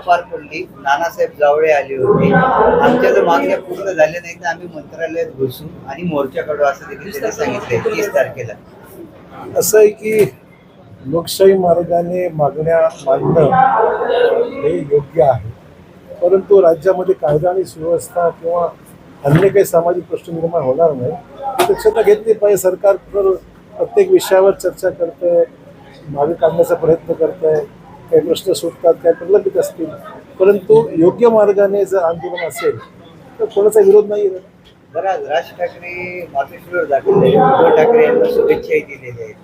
पार पडली नानासाहेब जावळे आले होते. आमच्या जर मागण्या पूर्ण झाल्या नाही तर आम्ही मंत्रालयात घुसू आणि मोर्चा काढू असं देखील त्यांनी सांगितलंय. तीस तारखेला. असं आहे की लोकशाही मार्गाने मागण्या मांडणं हे योग्य आहे. परंतु राज्यामध्ये कायदा आणि सुव्यवस्था किंवा अन्य काही सामाजिक प्रश्न निर्माण होणार नाही. ही दक्षता घेतली पाहिजे. सरकार प्रत्येक विषयावर चर्चा करतंय. मागे काढण्याचा प्रयत्न करत आहे काही प्रश्न सुटतात काही प्रलंबित असतील परंतु योग्य मार्गाने जर आंदोलन असेल तर कोणाचा विरोध नाही बरं आज राज ठाकरे मातोश्रीवर दाखल झाले उद्धव ठाकरे यांना शुभेच्छाही दिलेल्या आहेत.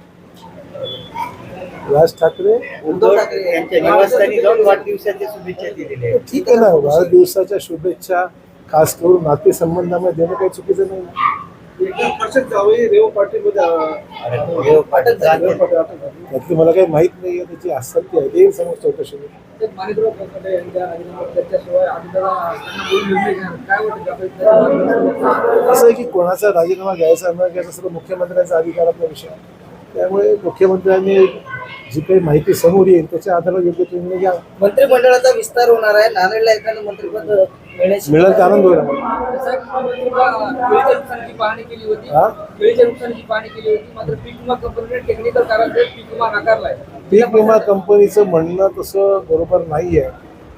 राज ठाकरे उद्धव ठाकरे यांच्या निवासस्थानी जाऊन वाढदिवसाच्या शुभेच्छा दिलेल्या आहेत. ठीक आहे ना वाढदिवसाच्या शुभेच्छा खास करून नातेसंबंधामध्ये देणं काही चुकीचं नाही. त्यातली मला काही माहीत नाही त्याची असत्य आहे. ते समज चौकशी. असं आहे की कोणाचा राजीनामा घ्यायचा न घ्यायचा सर्व मुख्यमंत्र्यांचा अधिकारातला विषय आहे. त्यामुळे मुख्यमंत्र्यांनी जी काही माहिती समोर येईल त्याच्या आधारावर योग्य तो निर्णय घ्या मंत्रिमंडळाचा विस्तार होणार आहे नांदेडला एखादं मंत्रिपद मिळण्याची मिळेल तर आनंद होईल आम्हाला. केळीच्या नुकसानीची पाहणी केली होती हा? केळीच्या नुकसानीची पाहणी केली होती मात्र पीक विमा कंपनीने टेक्निकल कारणाने पीक विमा नाकारलाय पीक विमा कंपनीचं म्हणणं तसं बरोबर नाही आहे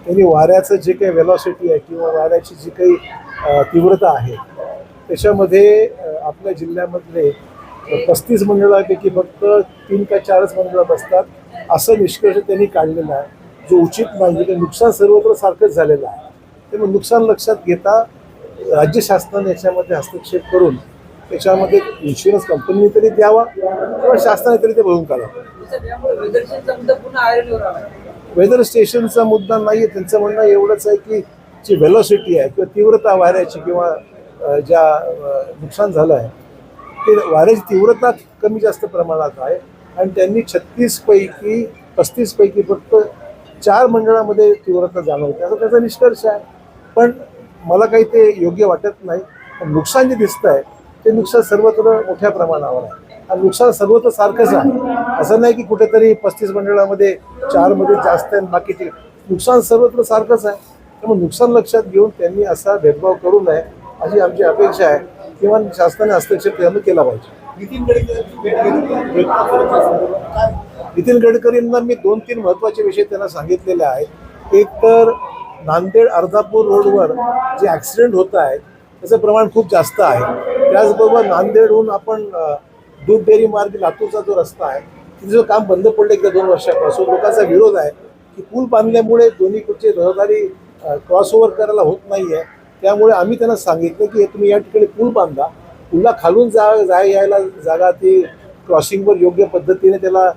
त्यांनी वाऱ्याचं जे काही वेलॉसिटी आहे किंवा वाऱ्याची जी काही अ, तीव्रता आहे त्याच्यामध्ये अ, आपल्या जिल्ह्यामधले पस्तीस मंडळापैकी फक्त तीन का चारच मंडळं बसतात असं निष्कर्ष त्यांनी काढलेला आहे. जो उचित नाही ते नुकसान सर्वत्र सारखंच झालेलं आहे. त्यामुळे नुकसान लक्षात घेता राज्य शासनाने याच्यामध्ये हस्तक्षेप करून त्याच्यामध्ये इन्शुरन्स कंपनीने तरी द्यावा किंवा शासनाने तरी ते भरून काढावं. वेदर स्टेशनचा मुद्दा नाही आहे त्यांचं म्हणणं एवढंच आहे की जी व्हेलॉसिटी आहे किंवा तीव्रता वाऱ्याची किंवा ज्या नुकसान झालं आहे ते वाऱ्याची तीव्रता कमी जास्त प्रमाणात आहे. आणि त्यांनी छत्तीसपैकी पस्तीसपैकी फक्त चार मंडळामध्ये तीव्रता जाणवते. असा त्याचा निष्कर्ष आहे. पण मला काही ते योग्य वाटत नाही. पण नुकसान जे दिसतं आहे ते नुकसान सर्वत्र मोठ्या प्रमाणावर आहे. आणि नुकसान सर्वत्र सारखंच आहे. असं नाही की कुठेतरी पस्तीस मंडळामध्ये चारमध्ये जास्त आहे बाकीचे नुकसान सर्वत्र सारखंच आहे. त्यामुळे नुकसान लक्षात घेऊन त्यांनी असा भेदभाव करू नये अशी आमची अपेक्षा आहे. किंवा शासनाने हस्तक्षेप त्यामुळे केला पाहिजे. नितीन गडकरी भेट नितीन गडकरींना मी दोन तीन महत्त्वाचे विषय त्यांना सांगितलेले आहेत. एक तर नांदेड अर्धापूर रोडवर जे ॲक्सिडेंट होत आहेत त्याचं प्रमाण खूप जास्त आहे. त्याचबरोबर नांदेडहून आपण दूध डेअरी मार्ग लातूरचा जो रस्ता आहे तिथे जो काम बंद पडलं गेल्या दोन वर्षापासून लोकांचा विरोध आहे की पूल बांधल्यामुळे दोन्हीकडचे रहदारी क्रॉस ओव्हर करायला होत नाही आहे त्यामुळे आम्ही त्यांना सांगितलं की तुम्ही या ठिकाणी पूल बांधा. पुला खालून जा जाय यायला जागा ती क्रॉसिंगवर योग्य पद्धतीने त्याला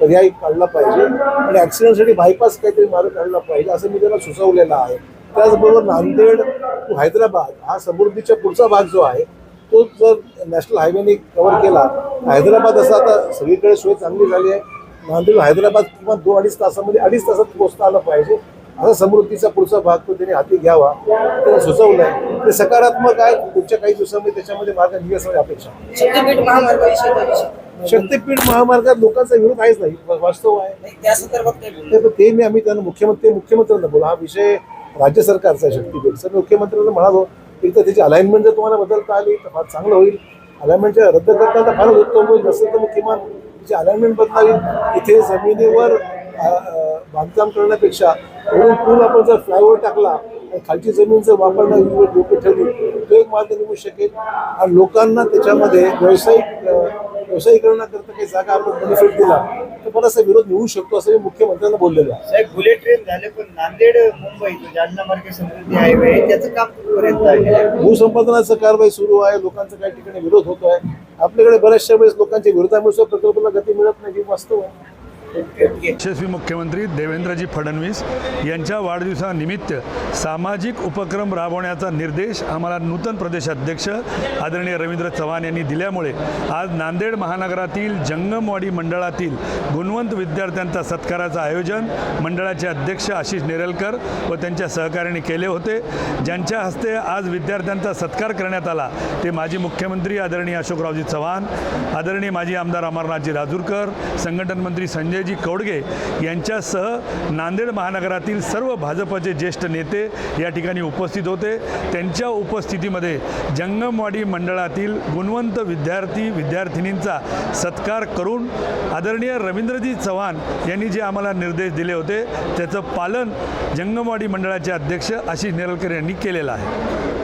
पर्याय काढला पाहिजे. आणि ॲक्सिडेंटसाठी बायपास काहीतरी मार्ग काढला पाहिजे असं मी त्याला सुचवलेलं आहे. त्याचबरोबर नांदेड टू हैदराबाद हा समृद्धीच्या पुढचा भाग जो आहे तो जर नॅशनल हायवेने कव्हर केला हैदराबाद असं आता सगळीकडे सोय चांगली झाली आहे. नांदेड हैदराबाद किंवा दोन अडीच तासामध्ये अडीच तासात पोहोचता आलं पाहिजे. असा समृद्धीचा पुढचा भाग तो त्यांनी हाती घ्यावा. त्यांना सुचवलं आहे ते सकारात्मक आहे पुढच्या काही दिवसामध्ये त्याच्यामध्ये मार्ग निघण्याची अपेक्षा. शक्तीपीठ महामार्गाविषयी? शक्तीपीठ. महामार्गात लोकांचा विरोध आहेच नाही. वास्तव आहे? ते मी आम्ही त्यांना मुख्यमंत्री मुख्यमंत्र्यांना बोला. हा विषय राज्य सरकारचा आहे शक्तीपीठचा मी मुख्यमंत्र्यांना म्हणालो एक तर त्याची अलाइनमेंट जर तुम्हाला बदलता आली तर फार चांगलं होईल. अलाइनमेंटच्या रद्द करता तर फारच उत्तम होईल. नसेल तर मग किमान तिची अलाइनमेंट बदलावी. इथे जमिनीवर बांधकाम करण्यापेक्षा वरून पूल आपण जर फ्लायओव्हर टाकला आणि खालची जमीन जर वापरणं योग्य ठेवली तो एक मार्ग निघू शकेल. आणि लोकांना त्याच्यामध्ये व्यावसायिक व्यावसायिकरणाकरता काही जागा आपण बेनिफिट दिला तर बराचसा विरोध निघू शकतो असं मी मुख्यमंत्र्यांना बोललेलो आहे. साहेब बुलेट ट्रेन झाले पण नांदेड मुंबई जालना मार्ग समृद्धी हायवे आहे, त्याचं काम कुठपर्यंत आलेलं आहे? भूसंपादनाचं कारवाई सुरू आहे लोकांचा काही ठिकाणी विरोध होतो आहे आपल्याकडे बऱ्याचशा वेळेस लोकांच्या विरोधामुळे सुद्धा प्रकल्पाला गती मिळत नाही हे वास्तव आहे. यशस्वी मुख्यमंत्री देवेंद्रजी फडणवीस यांच्या वाढदिवसानिमित्त सामाजिक उपक्रम राबवण्याचा निर्देश आम्हाला नूतन प्रदेश अध्यक्ष आदरणीय रवींद्र चव्हाण यांनी दिल्यामुळे आज नांदेड महानगरातील जंगमवाडी मंडळातील गुणवंत विद्यार्थ्यांचा सत्काराचं आयोजन मंडळाचे अध्यक्ष आशिष नेरलकर व त्यांच्या सहकार्याने केले होते. ज्यांच्या हस्ते आज विद्यार्थ्यांचा सत्कार करण्यात आला ते माजी मुख्यमंत्री आदरणीय अशोकरावजी चव्हाण आदरणीय माजी आमदार अमरनाथजी राजूरकर संघटन मंत्री संजय संजयजी कवडगे यांच्यासह नांदेड महानगरातील सर्व भाजपचे ज्येष्ठ नेते या ठिकाणी उपस्थित होते. त्यांच्या उपस्थितीमध्ये जंगमवाडी मंडळातील गुणवंत विद्यार्थी विद्यार्थिनींचा सत्कार करून आदरणीय रवींद्रजी चव्हाण यांनी जे आम्हाला निर्देश दिले होते त्याचं पालन जंगमवाडी मंडळाचे अध्यक्ष आशिष नेरलकर यांनी केलेलं आहे.